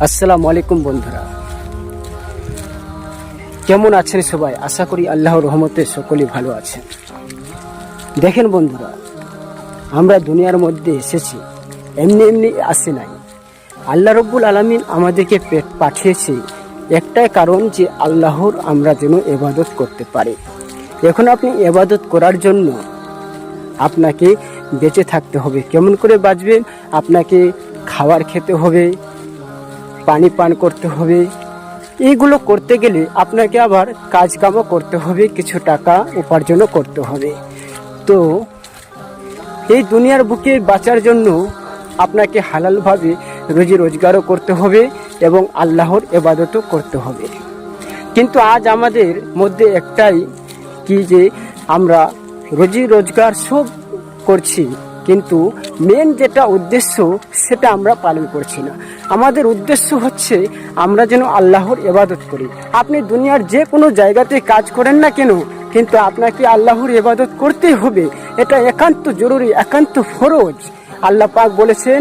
আসসালামু আলাইকুম বন্ধুরা। কেমন আছেন সবাই? আশা করি আল্লাহর রহমতে সকলেই ভালো আছেন। দেখেন বন্ধুরা, আমরা দুনিয়ার মধ্যে এসেছি, এমনি এমনি আসে নাই। আল্লাহ রব্বুল আলমিন আমাদেরকে পে- পাঠিয়েছে, একটাই কারণ যে আল্লাহর আমরা যেন এবাদত করতে পারি। এখন আপনি এবাদত করার জন্য আপনাকে বেঁচে থাকতে হবে। কেমন করে বাঁচবেন? আপনাকে খাবার খেতে হবে পানি পান করতে হবে। এইগুলো করতে গেলে আপনাকে আবার কাজ কামও করতে হবে, কিছু টাকা উপার্জনও করতে হবে। তো এই দুনিয়ার বুকে বাঁচার জন্য আপনাকে হালালভাবে রুজি রোজগারও করতে হবে এবং আল্লাহর এবাদতও করতে হবে। কিন্তু আজ আমাদের মধ্যে একটাই কি যে আমরা রুজি রোজগার সব করছি কিন্তু মেন যেটা উদ্দেশ্য, সেটা আমরা পালন করছি না। আমাদের উদ্দেশ্য হচ্ছে আমরা যেন আল্লাহর এবাদত করি। আপনি দুনিয়ার যে কোনো জায়গাতে কাজ করেন না কেন, কিন্তু আপনাকে আল্লাহর এবাদত করতেই হবে। এটা একান্ত জরুরি, একান্ত ফরজ। আল্লাহ পাক বলেছেন,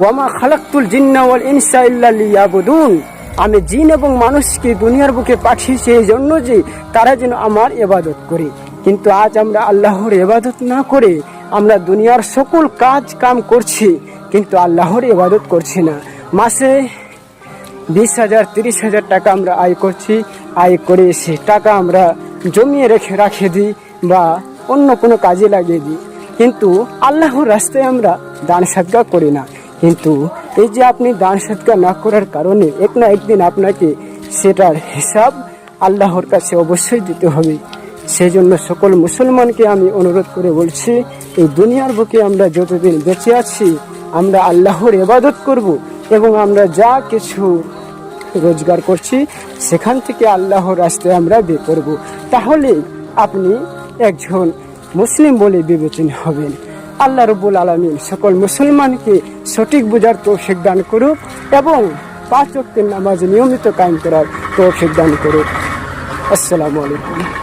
ওয়ামা খালাক্তুল জিন্না ওয়াল ইনসা ইল্লা লিয়াবুদুন। আমি জিন এবং মানুষকে দুনিয়ার বুকে পাঠিয়েছি এই জন্য যে তারা যেন আমার এবাদত করে। কিন্তু আজ আমরা আল্লাহর এবাদত না করে আমরা দুনিয়ার সকল কাজ কাম করছি, কিন্তু আল্লাহর ইবাদত করছি না। মাসে বিশ হাজার, তিরিশ হাজার টাকা আমরা আয় করছি, আয় করে সে টাকা আমরা জমিয়ে রেখে রাখে দিই বা অন্য কোনো কাজে লাগিয়ে দিই। কিন্তু আল্লাহর রাস্তায় আমরা দান সাদগা করি না। কিন্তু এই যে আপনি দান সাদগা না করার কারণে এক না একদিন আপনাকে সেটার হিসাব আল্লাহর কাছে অবশ্যই দিতে হবে। সেই জন্য সকল মুসলমানকে আমি অনুরোধ করে বলছি, এই দুনিয়ার বুকে আমরা যতদিন বেঁচে আছি, আমরা আল্লাহর এবাদত করব এবং আমরা যা কিছু রোজগার করছি, সেখান থেকে আল্লাহর রাস্তায় আমরা বে করব। তাহলে আপনি একজন মুসলিম বলে বিবেচনা হবেন। আল্লাহ রবুল আলমিন সকল মুসলমানকে সঠিক বোঝার তৌফিক দান করুক এবং পাঁচ ওয়াক্তের নামাজ নিয়মিত কায়েম করার তৌফিক দান করুক। আসসালামু আলাইকুম।